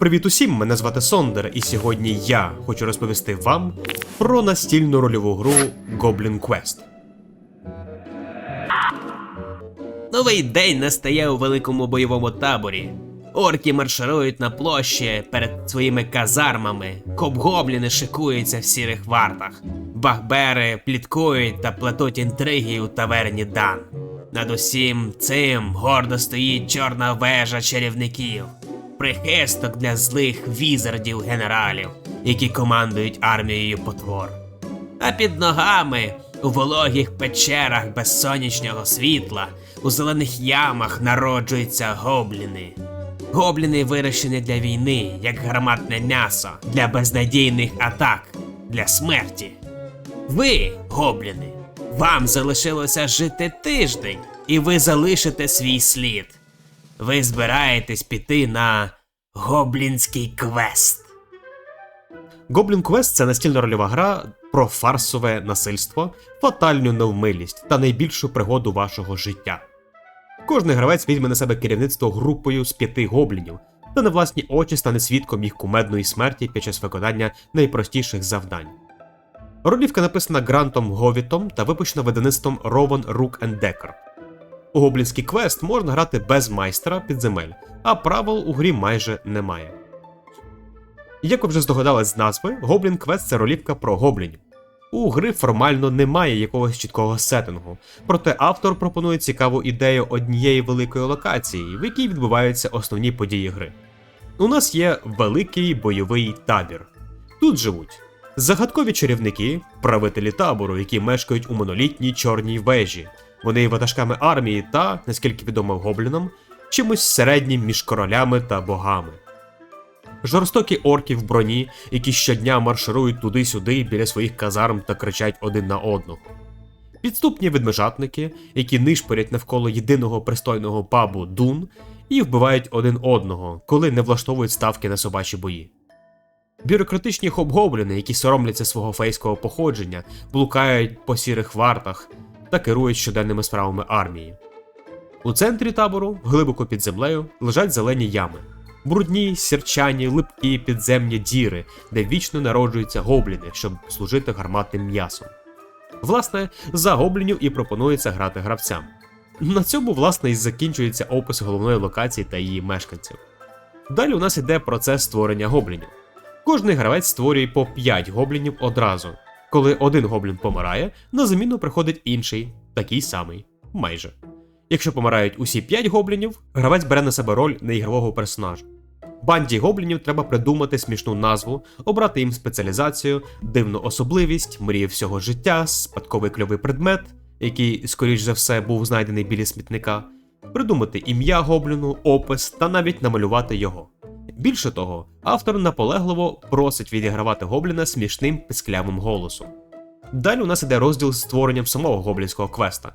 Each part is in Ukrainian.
привіт усім! Мене звати Сондер, і сьогодні я хочу розповісти вам про настільну рольову гру Goblin Quest. Новий день настає у великому бойовому таборі. Орки марширують на площі перед своїми казармами, кобгобліни шикуються в сірих вартах, бахбери пліткують та плетуть інтриги у таверні Дан. Над усім цим гордо стоїть чорна вежа чарівників, прихисток для злих візардів генералів, які командують армією потвор. А під ногами, у вологих печерах без сонячного світла, у зелених ямах народжуються гобліни. Гобліни вирощені для війни, як гарматне м'ясо, для безнадійних атак, для смерті. Ви, гобліни, вам залишилося жити тиждень, і ви залишите свій слід. Ви збираєтесь піти на гоблінський квест. Goblin Quest це настільна рольова гра про фарсове насильство, фатальну невмилість та найбільшу пригоду вашого життя. Кожний гравець візьме на себе керівництво групою з п'яти гоблінів та на власні очі стане свідком їх кумедної смерті під час виконання найпростіших завдань. Ролівка написана Грантом Говітом та випущена видаництвом Rowan Rook Decker. У гоблінський квест можна грати без майстра підземель, а правил у грі майже немає. Як ви вже здогадались з назви, Goblin Quest це ролівка про гоблінів. У гри формально немає якогось чіткого сеттингу, проте автор пропонує цікаву ідею однієї великої локації, в якій відбуваються основні події гри. У нас є великий бойовий табір. Тут живуть загадкові чарівники, правителі табору, які мешкають у монолітній чорній вежі. Вони є ватажками армії та, наскільки відомо гоблінам, чимось середнім між королями та богами. Жорстокі орки в броні, які щодня марширують туди-сюди біля своїх казарм та кричать один на одного. Підступні ведмежатники, які нишпорять навколо єдиного пристойного пабу Дун і вбивають один одного, коли не влаштовують ставки на собачі бої. Бюрократичні хобгобліни, які соромляться свого фейського походження, блукають по сірих вартах та керують щоденними справами армії. У центрі табору, глибоко під землею, лежать зелені ями. Брудні, сірчані, липкі підземні діри, де вічно народжуються гобліни, щоб служити гарматним м'ясом. Власне, за гоблінів і пропонується грати гравцям. На цьому, власне, і закінчується опис головної локації та її мешканців. Далі у нас іде процес створення гоблінів. Кожний гравець створює по 5 гоблінів одразу. Коли один гоблін помирає, на заміну приходить інший, такий самий, майже. Якщо помирають усі 5 гоблінів, гравець бере на себе роль неігрового персонажа. Банді гоблінів треба придумати смішну назву, обрати їм спеціалізацію, дивну особливість, мрію всього життя, спадковий кльовий предмет, який, скоріш за все, був знайдений біля смітника, придумати ім'я гобліну, опис та навіть намалювати його. Більше того, автор наполегливо просить відігравати гобліна смішним писклявим голосом. Далі у нас іде розділ з створенням самого гоблінського квеста.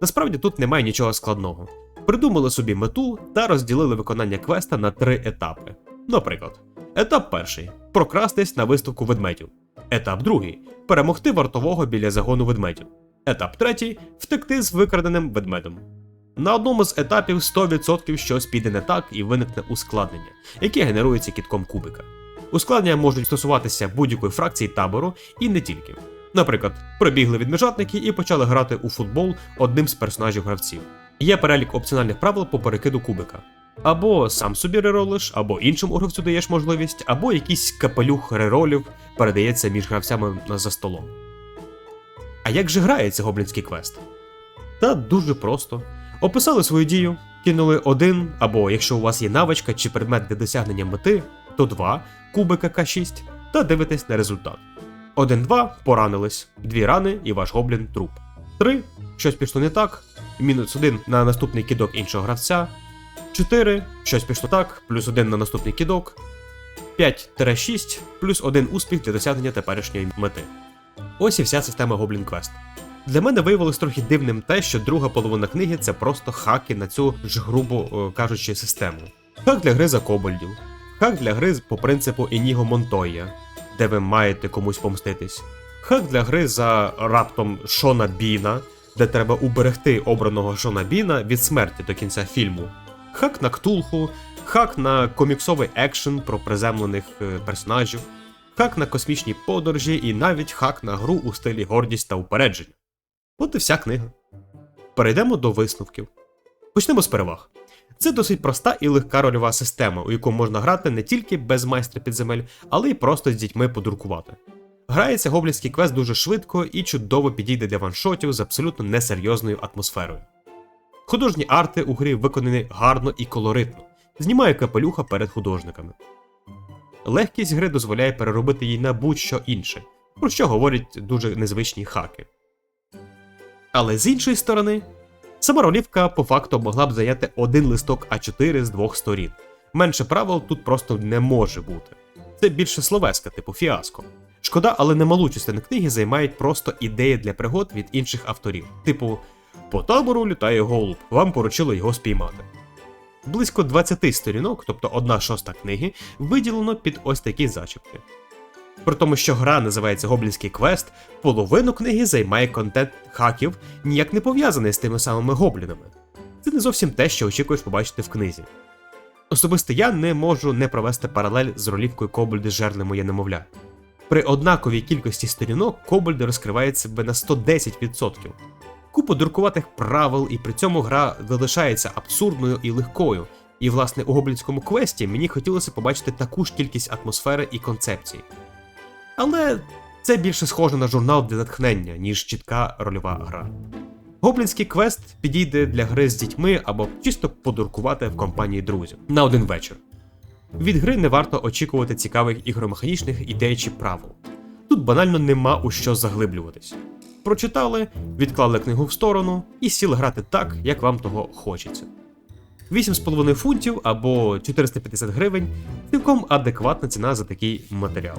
Насправді тут немає нічого складного. Придумали собі мету та розділили виконання квеста на три етапи. Наприклад, етап перший прокрастись на виставку ведмедів. Етап другий перемогти вартового біля загону ведмедів. Етап третій втекти з викраденим ведмедем. На одному з етапів 100% щось піде не так і виникне ускладнення, яке генерується кітком кубика. Ускладнення можуть стосуватися будь-якої фракції табору і не тільки. Наприклад, прибігли відмежатники і почали грати у футбол одним з персонажів гравців. Є перелік опціональних правил по перекиду кубика. Або сам собі реролиш, або іншому гравцю даєш можливість, або якийсь капелюх реролів передається між гравцями за столом. А як же грається гоблінський квест? Та дуже просто. Описали свою дію, кинули один, або якщо у вас є навичка чи предмет для досягнення мети, то два кубика К6 та дивитесь на результат. 1-2 поранились, дві рани і ваш гоблін труп. 3 щось пішло не так, мінус 1 на наступний кидок іншого гравця. 4 щось пішло так, плюс 1 на наступний кидок. 5-6 плюс 1 успіх для досягнення теперішньої мети. Ось і вся система Goblin Quest. Для мене виявилось трохи дивним те, що друга половина книги це просто хаки на цю ж грубо е, кажучи систему. Хак для гри за кобальдів, хак для гри по принципу Ініго Монтоя, де ви маєте комусь помститись. Хак для гри за раптом Шона Біна, де треба уберегти обраного Шона Біна від смерті до кінця фільму. Хак на Ктулху, хак на коміксовий екшен про приземлених е, персонажів, хак на космічні подорожі і навіть хак на гру у стилі гордість та упередження. От і вся книга. Перейдемо до висновків. Почнемо з переваг. Це досить проста і легка рольова система, у яку можна грати не тільки без майстра підземель, але й просто з дітьми подуркувати. Грається гоблінський квест дуже швидко і чудово підійде для ваншотів з абсолютно несерйозною атмосферою. Художні арти у грі виконані гарно і колоритно, знімає капелюха перед художниками. Легкість гри дозволяє переробити її на будь-що інше, про що говорять дуже незвичні хаки. Але з іншої сторони, сама ролівка по факту могла б зайняти один листок А4 з двох сторін. Менше правил тут просто не може бути. Це більше словеска, типу фіаско. Шкода, але немалу частину книги займають просто ідеї для пригод від інших авторів, типу По табору літає голуб, вам поручили його спіймати. Близько 20 сторінок, тобто одна шоста книги, виділено під ось такі зачіпки. При тому, що гра називається Гоблінський квест, половину книги займає контент хаків, ніяк не пов'язаний з тими самими гоблінами. Це не зовсім те, що очікуєш побачити в книзі. Особисто я не можу не провести паралель з ролівкою Кобальди жерли моє немовля. При однаковій кількості сторінок Кобальди розкривають себе на 110%. Купа дуркуватих правил, і при цьому гра залишається абсурдною і легкою. І, власне, у гоблінському квесті мені хотілося побачити таку ж кількість атмосфери і концепцій. Але це більше схоже на журнал для натхнення, ніж чітка рольова гра. Гоблінський квест підійде для гри з дітьми або чисто подуркувати в компанії друзів на один вечір. Від гри не варто очікувати цікавих ігромеханічних ідей чи правил. Тут банально нема у що заглиблюватись. Прочитали, відклали книгу в сторону і сіли грати так, як вам того хочеться. 8,5 фунтів або 450 гривень цілком адекватна ціна за такий матеріал.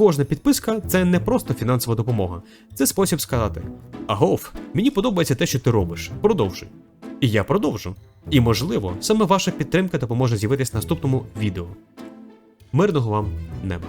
Кожна підписка це не просто фінансова допомога, це спосіб сказати: Агов, мені подобається те, що ти робиш. Продовжуй. І я продовжу. І можливо, саме ваша підтримка допоможе з'явитись наступному відео. Мирного вам неба!